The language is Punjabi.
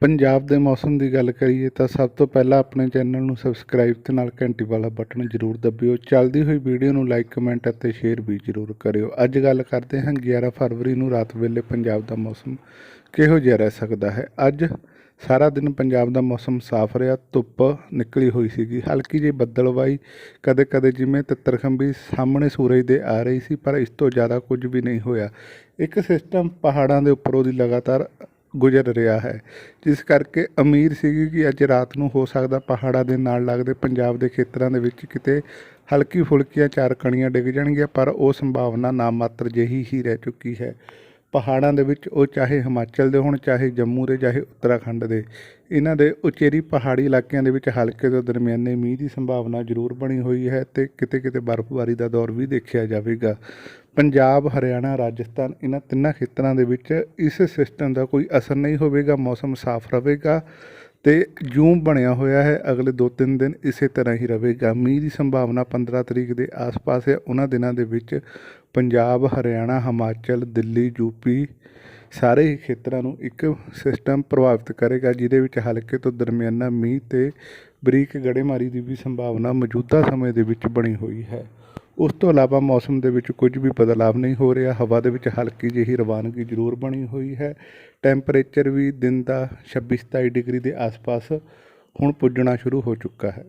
ਪੰਜਾਬ ਦੇ ਮੌਸਮ ਦੀ ਗੱਲ ਕਰੀਏ ਤਾਂ ਸਭ ਤੋਂ ਪਹਿਲਾਂ ਆਪਣੇ ਚੈਨਲ ਨੂੰ ਸਬਸਕ੍ਰਾਈਬ ਤੇ ਨਾਲ ਘੰਟੀ ਵਾਲਾ ਬਟਨ ਜ਼ਰੂਰ ਦਬਿਓ। ਚੱਲਦੀ ਹੋਈ ਵੀਡੀਓ ਨੂੰ ਲਾਈਕ, ਕਮੈਂਟ ਅਤੇ ਸ਼ੇਅਰ ਵੀ ਜ਼ਰੂਰ ਕਰਿਓ। ਅੱਜ ਗੱਲ ਕਰਦੇ ਹਾਂ 11 ਫਰਵਰੀ ਨੂੰ ਰਾਤ ਵੇਲੇ ਪੰਜਾਬ ਦਾ ਮੌਸਮ ਕਿਹੋ ਜਿਹਾ ਰਹਿ ਸਕਦਾ ਹੈ? ਅੱਜ ਸਾਰਾ ਦਿਨ ਪੰਜਾਬ ਦਾ ਮੌਸਮ ਸਾਫ਼ ਰਿਹਾ, ਧੁੱਪ ਨਿਕਲੀ ਹੋਈ ਸੀਗੀ। ਹਲਕੀ ਜਿਹੀ ਬੱਦਲਵਾਈ ਕਦੇ ਕਦੇ ਜਿਵੇਂ ਤਿੱਤਰਖੰਬੀ ਸਾਹਮਣੇ ਸੂਰਜ ਦੇ ਆ ਰਹੀ ਸੀ, ਪਰ ਇਸ ਤੋਂ ਜ਼ਿਆਦਾ ਕੁਝ ਵੀ ਨਹੀਂ ਹੋਇਆ। ਇੱਕ ਸਿਸਟਮ ਪਹਾੜਾਂ ਦੇ ਉੱਪਰੋਂ ਦੀ ਲਗਾਤਾਰ ਗੁਜ਼ਰ ਰਿਹਾ ਹੈ। ਜਿਸ ਕਰਕੇ ਅਮੀਰ ਸੀਗੀ ਕਿ ਅੱਜ ਰਾਤ ਨੂੰ ਹੋ ਸਕਦਾ ਪਹਾੜਾਂ ਦੇ ਨਾਲ ਲੱਗਦੇ ਪੰਜਾਬ ਦੇ ਖੇਤਰਾਂ ਦੇ ਵਿੱਚ ਕਿਤੇ ਹਲਕੀ ਫੁਲਕੀਆਂ ਚਾਰ ਕਣੀਆਂ ਡਿੱਗ ਜਾਣਗੀਆਂ, ਪਰ ਉਹ ਸੰਭਾਵਨਾ ਨਾਮਾਤਰ ਜਿਹੀ ਹੀ ਰਹਿ ਚੁੱਕੀ ਹੈ। ਪਹਾੜਾਂ ਦੇ ਵਿੱਚ ਉਹ ਚਾਹੇ ਹਿਮਾਚਲ ਦੇ ਹੋਣ, ਚਾਹੇ ਜੰਮੂ ਦੇ, ਚਾਹੇ ਉੱਤਰਾਖੰਡ ਦੇ। ਇਹਨਾਂ ਦੇ ਉਚੇਰੀ ਪਹਾੜੀ ਇਲਾਕਿਆਂ ਦੇ ਵਿੱਚ ਹਲਕੇ ਤੋਂ ਦਰਮਿਆਨੇ ਮੀਂਹ ਦੀ ਸੰਭਾਵਨਾ ਜ਼ਰੂਰ ਬਣੀ ਹੋਈ ਹੈ ਤੇ ਕਿਤੇ ਕਿਤੇ ਬਰਫ਼ਬਾਰੀ ਦਾ ਦੌਰ ਵੀ ਦੇਖਿਆ ਜਾਵੇਗਾ। ਪੰਜਾਬ, ਹਰਿਆਣਾ, ਰਾਜਸਥਾਨ ਇਹਨਾਂ ਤਿੰਨਾਂ ਖੇਤਰਾਂ ਦੇ ਵਿੱਚ ਇਸ ਸਿਸਟਮ ਦਾ ਕੋਈ ਅਸਰ ਨਹੀਂ ਹੋਵੇਗਾ, ਮੌਸਮ ਸਾਫ਼ ਰਹੇਗਾ ਤੇ ਜੂਮ ਬਣਿਆ ਹੋਇਆ ਹੈ, ਅਗਲੇ 2-3 ਦਿਨ ਇਸੇ ਤਰ੍ਹਾਂ ਹੀ ਰਹੇਗਾ। ਮੀਂਹ ਦੀ ਸੰਭਾਵਨਾ 15 ਤਰੀਕ ਦੇ ਆਸ-ਪਾਸ ਹੈ। ਉਹਨਾਂ ਦਿਨਾਂ ਦੇ ਵਿੱਚ ਪੰਜਾਬ, ਹਰਿਆਣਾ, ਹਿਮਾਚਲ, ਦਿੱਲੀ ਯੂਪੀ ਸਾਰੇ ਹੀ ਖੇਤਰਾਂ ਨੂੰ ਇੱਕ ਸਿਸਟਮ ਪ੍ਰਭਾਵਿਤ ਕਰੇਗਾ, ਜਿਹਦੇ ਵਿੱਚ ਹਲਕੇ ਤੋਂ ਦਰਮਿਆਨਾ ਮੀਂਹ ਤੇ ਬਰੀਕ ਗੜੇਮਾਰੀ ਦੀ ਵੀ ਸੰਭਾਵਨਾ ਮੌਜੂਦਾ ਸਮੇਂ ਦੇ ਵਿੱਚ ਬਣੀ ਹੋਈ ਹੈ। ਉਸ ਤੋਂ ਇਲਾਵਾ ਮੌਸਮ ਦੇ ਵਿੱਚ ਕੁਝ ਵੀ ਬਦਲਾਵ ਨਹੀਂ ਹੋ ਰਿਹਾ। ਹਵਾ ਦੇ ਵਿੱਚ ਹਲਕੀ ਜਿਹੀ ਰਵਾਨਗੀ ਜ਼ਰੂਰ ਬਣੀ ਹੋਈ ਹੈ। ਟੈਂਪਰੇਚਰ ਵੀ ਦਿਨ ਦਾ 26 27 ਡਿਗਰੀ ਦੇ ਆਸ-ਪਾਸ ਹੁਣ ਪੁੱਜਣਾ ਸ਼ੁਰੂ ਹੋ ਚੁੱਕਾ ਹੈ।